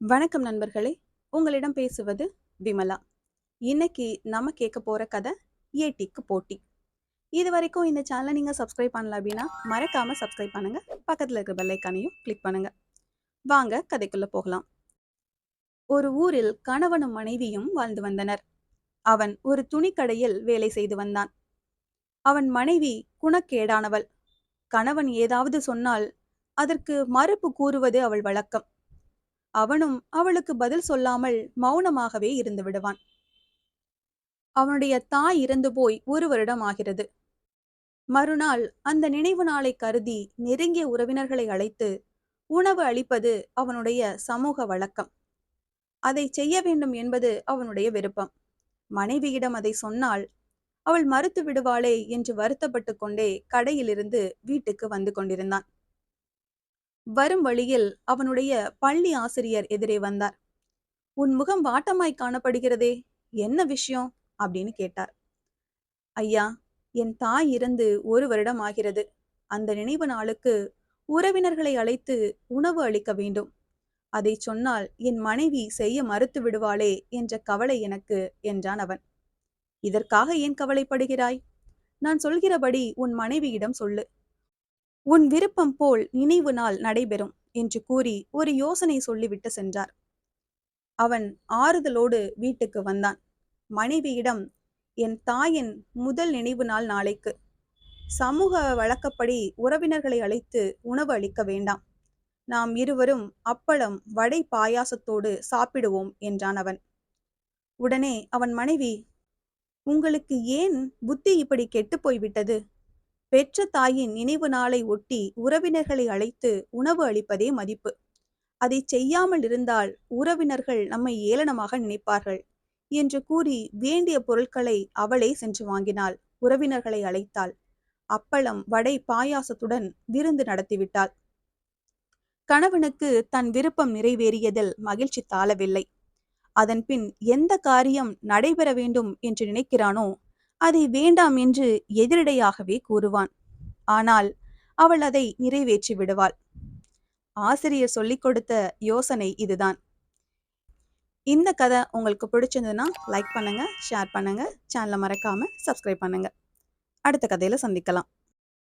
வணக்கம் நண்பர்களே. உங்களிடம் பேசுவது விமலா. இன்னைக்கு நம்ம கேட்க போற கதை ஏட்டிக்கு போட்டி. இது வரைக்கும் இந்த சேனலை நீங்க சப்ஸ்கிரைப் பண்ணல அப்படின்னா மறக்காம சப்ஸ்கிரைப் பண்ணுங்க. பக்கத்துல இருக்க பெல்லைக்கானையும் கிளிக் பண்ணுங்க. வாங்க கதைக்குள்ள போகலாம். ஒரு ஊரில் கணவனும் மனைவியும் வாழ்ந்து வந்தனர். அவன் ஒரு துணிக்கடையில் வேலை செய்து வந்தான். அவன் மனைவி குணக்கேடானவள். கணவன் ஏதாவது சொன்னால் அதற்கு மறுப்பு கூறுவது அவள் வழக்கம். அவனும் அவளுக்கு பதில் சொல்லாமல் மௌனமாகவே இருந்து விடுவான். அவனுடைய தாய் இறந்து போய் ஒரு வருடம் ஆகிறது. மறுநாள் அந்த நினைவு நாளை கருதி நெருங்கிய உறவினர்களை அழைத்து உணவு அளிப்பது அவனுடைய சமூக வழக்கம். அதை செய்ய வேண்டும் என்பது அவனுடைய விருப்பம். மனைவியிடம் அதை சொன்னால் அவள் மறுத்து விடுவாளே என்று வருத்தப்பட்டு கொண்டே கடையிலிருந்து வீட்டுக்கு வந்து கொண்டிருந்தான். வரும் வழியில் அவனுடைய பள்ளி ஆசிரியர் எதிரே வந்தார். உன் முகம் வாட்டமாய் காணப்படுகிறதே என்ன விஷயம்? அப்படின்னு கேட்டார். ஐயா என் தாய் இறந்து ஒரு வருடம் ஆகிறது. அந்த நினைவு நாளுக்கு உறவினர்களை அழைத்து உணவு அளிக்க வேண்டும். அதை சொன்னால் என் மனைவி செய்ய மறுத்து விடுவாளே என்ற கவலை எனக்கு என்றான் அவன். இதற்காக ஏன் கவலைப்படுகிறாய்? நான் சொல்கிறபடி உன் மனைவியிடம் சொல்லு. உன் விருப்பம் போல் நினைவு நாள் நடைபெறும் என்று கூறி ஒரு யோசனை சொல்லிவிட்டு சென்றார். அவன் ஆறுதலோடு வீட்டுக்கு வந்தான். மனைவியிடம் என் தாயின் முதல் நினைவு நாள் நாளைக்கு. சமூக வழக்கப்படி உறவினர்களை அழைத்து உணவு அளிக்க வேண்டாம். நாம் இருவரும் அப்பளம் வடை பாயாசத்தோடு சாப்பிடுவோம் என்றான் அவன். உடனே அவன் மனைவி உங்களுக்கு ஏன் புத்தி இப்படி கெட்டு போய்விட்டது? பெற்ற தாயின் நினைவு நாளை ஒட்டி உறவினர்களை அழைத்து உணவு அளிப்பதே மதிப்பு. அதை செய்யாமல் இருந்தால் உறவினர்கள் நம்மை ஏளனமாக நினைப்பார்கள் என்று கூறி வேண்டிய பொருட்களை அவளே சென்று வாங்கினாள். உறவினர்களை அழைத்தாள். அப்பளம் வடை பாயாசத்துடன் விருந்து நடத்திவிட்டாள் கணவனுக்கு தன் விருப்பம் நிறைவேறியதில் மகிழ்ச்சி தாளவில்லை அதன்பின் எந்த காரியம் நடைபெற வேண்டும் என்று நினைக்கிறானோ அதை வேண்டாம் என்று எதிரடையாகவே கூறுவான். ஆனால் அவள் அதை நிறைவேற்றி விடுவாள். ஆசிரியர் சொல்லிக் கொடுத்த யோசனை இதுதான். இந்த கதை உங்களுக்கு பிடிச்சிருந்ததுன்னா லைக் பண்ணுங்க ஷேர் பண்ணுங்க சேனலை மறக்காம சப்ஸ்கிரைப் பண்ணுங்க. அடுத்த கதையில சந்திக்கலாம்.